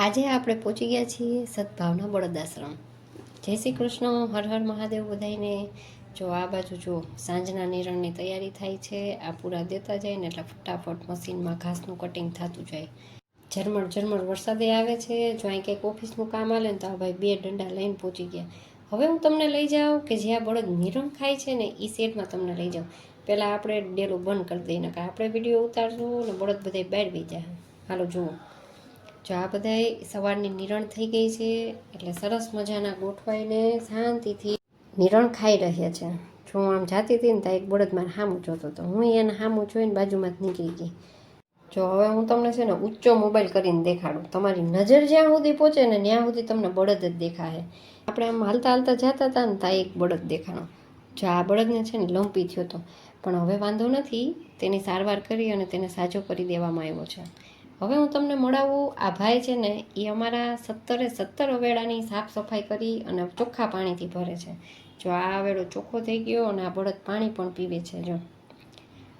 આજે આપણે પહોંચી ગયા છીએ સદભાવના બળદ આશ્રમ. જય શ્રી કૃષ્ણ, હર હર મહાદેવ બધાઈને જો આ બાજુ જો સાંજના નિરણની તૈયારી થાય છે, આ પૂરા દેતા જાય ને એટલે ફટાફટ મશીનમાં ઘાસનું કટિંગ થતું જાય. ઝરમર ઝરમર વરસાદે આવે છે, જો અહીં કંઈક ઓફિસનું કામ આવે ને તો ભાઈ બે દંડા લઈને પહોંચી ગયા. હવે હું તમને લઈ જાઉં કે જ્યાં બળદ નિરણ ખાય છે ને એ સેટમાં તમને લઈ જાઉં. પહેલાં આપણે ડેલો બંધ કરી દઈએ, નકર આપણે વીડિયો ઉતારશું ને બળદ બધા બહાર બી જાય. હાલો, જુઓ. જો આ બધાય સવારની નિરણ થઈ ગઈ છે, એટલે સરસ મજાના ગોઠવાઈને શાંતિથી નિરણ ખાઈ રહ્યા છે. જો હું આમ જાતી હતી ને ત્યાં એક બળદ મારે સામું જોતો હતો. હું એને સામું જોઈને બાજુમાં જ નીકળી ગઈ. જો હવે હું તમને છે ને ઊંચો મોબાઈલ કરીને દેખાડું. તમારી નજર જ્યાં સુધી પહોંચે ને ત્યાં સુધી તમને બળદ જ દેખાય આપણે આમ હાલતા હાલતા જતા હતા ને ત્યાં એક બળદ દેખાણો. જો આ બળદને છે ને લંપી થયો હતો પણ હવે વાંધો નથી, તેની સારવાર કરી અને તેને સાજો કરી દેવામાં આવ્યો છે. હવે હું તમને મળાવું આ ભાઈ છે ને એ અમારા સત્તરે સત્તર અવેડાની સાફ સફાઈ કરી અને ચોખ્ખા પાણીથી ભરે છે. જો આ અવેડો ચોખ્ખો થઈ ગયો અને આ બળદ પાણી પણ પીવે છે, જો.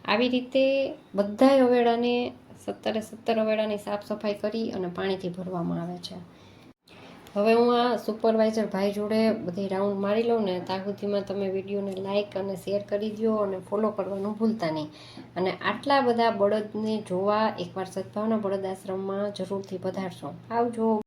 આવી રીતે બધાય અવેડાને સત્તરે સત્તર અવેડાની સાફ સફાઈ કરી અને પાણીથી ભરવામાં આવે છે. હવે હું આ સુપરવાઇઝર ભાઈ જોડે બધી રાઉન્ડ મારી લઉં ને, ત્યાં સુધીમાં તમે વિડીયોને લાઇક અને શેર કરી દો અને ફોલો કરવાનું ભૂલતા નહીં. અને આટલા બધા બળદને જોવા એકવાર સદભાવના બળદ આશ્રમમાં જરૂરથી પધારશો. આવજો.